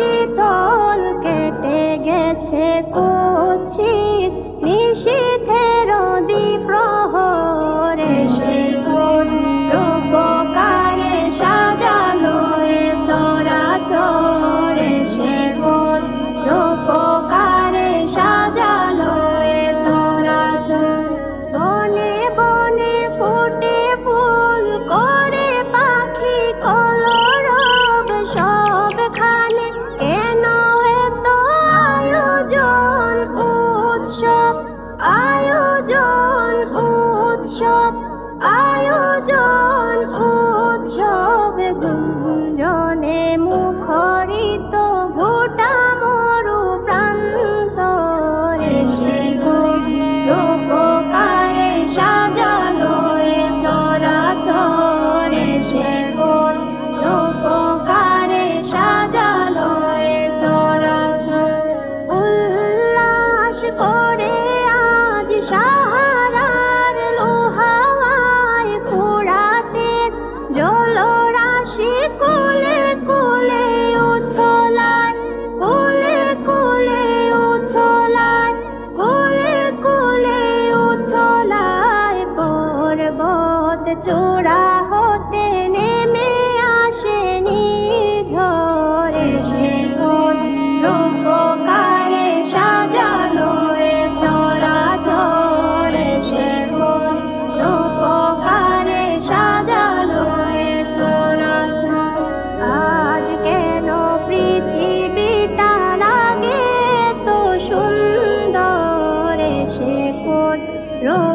শীতল কেটে গেছে কুৎসিত নিশি shop. রো